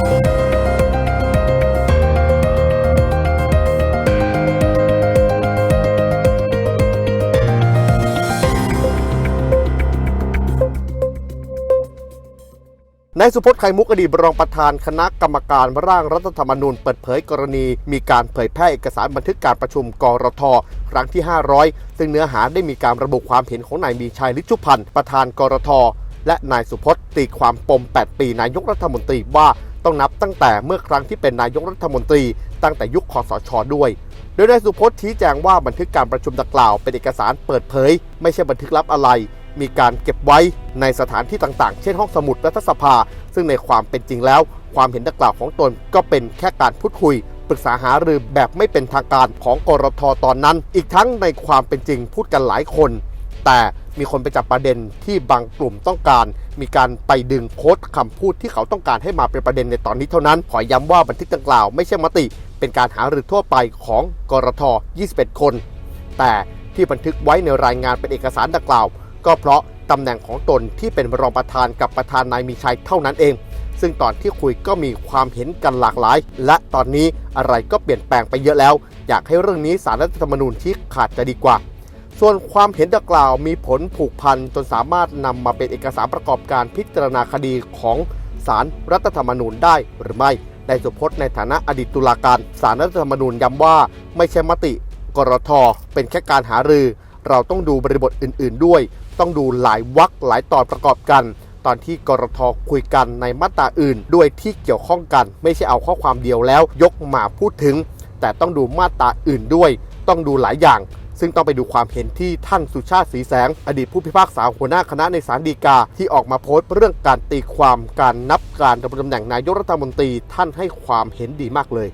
นายสุพจน์ไข่มุกอดีตรองประธานคณะกรรมการร่างรัฐธรรมนูญเปิดเผยกรณี มีการเผยแพร่เอกสารบันทึกการประชุมกรท ครั้งที่ 500 ซึ่งเนื้อหาได้มีการระบุความเห็นของนายมีชัยฤทธิชุพันธ์ประธานกรท และนายสุพจน์ตีความปม 8 ปีนายกรัฐมนตรีว่า ต้องนับตั้งแต่เมื่อครั้งที่เป็นนายกรัฐมนตรีตั้งแต่ยุคคอสชด้วย โดยนายสุพจน์ชี้แจงว่าบันทึกการประชุมดังกล่าวเป็นเอกสารเปิดเผย ไม่ใช่บันทึกลับอะไร มีการเก็บไว้ในสถานที่ต่างๆ เช่นห้องสมุดรัฐสภา ซึ่งในความเป็นจริงแล้ว ความเห็นดังกล่าวของตนก็เป็นแค่การพูดคุยปรึกษาหารือแบบไม่เป็นทางการของกรทตอนนั้น อีกทั้งในความเป็นจริงพูดกันหลายคน แต่มีคนไปจับประเด็นที่บางกลุ่มต้องการ มีการไปดึงโค้ดคำพูดที่เขาต้องการให้มาเป็นประเด็นในตอนนี้เท่านั้น ขอย้ำว่าบันทึกดังกล่าวไม่ใช่มติ เป็นการหารือทั่วไปของกรท 21 คน แต่ที่บันทึกไว้ในรายงานเป็นเอกสารดังกล่าว ก็เพราะตำแหน่งของตนที่เป็นรองประธานกับประธานนายมีชัยเท่านั้นเอง ซึ่งตอนที่คุยก็มีความเห็นกันหลากหลาย และตอนนี้อะไรก็เปลี่ยนแปลงไปเยอะแล้ว อยากให้เรื่องนี้สารรัฐธรรมนูญชี้ขาดจะดีกว่า ส่วนความเห็นดังกล่าวมีผลผูกพันจนสามารถนำมาเป็นเอกสารประกอบการพิจารณาคดีของสารรัฐธรรมนูญได้หรือไม่นายสุพจน์ในฐานะอดีตตุลาการสารรัฐธรรมนูญย้ำว่า ไม่ใช่มติกรทเป็นแค่การหารือ เราต้องดูบริบทอื่น ๆ ด้วย ต้องดูหลายวักหลายตอนประกอบกัน ตอนที่กรทคุยกันในมาตราอื่น ด้วยที่เกี่ยวข้องกัน ไม่ใช่เอาข้อความเดียวแล้ว ยกมาพูดถึง แต่ต้องดูมาตราอื่นด้วย ต้องดูหลายอย่าง ซึ่งต้องไปดูความเห็นที่ท่านสุชาติสีแสง อดีตผู้พิพากษาหัวหน้าคณะในศาลฎีกา ที่ออกมาโพสต์เรื่องการตีความการนับการดำรงตำแหน่งนายกรัฐมนตรีท่านให้ความเห็นดีมากเลย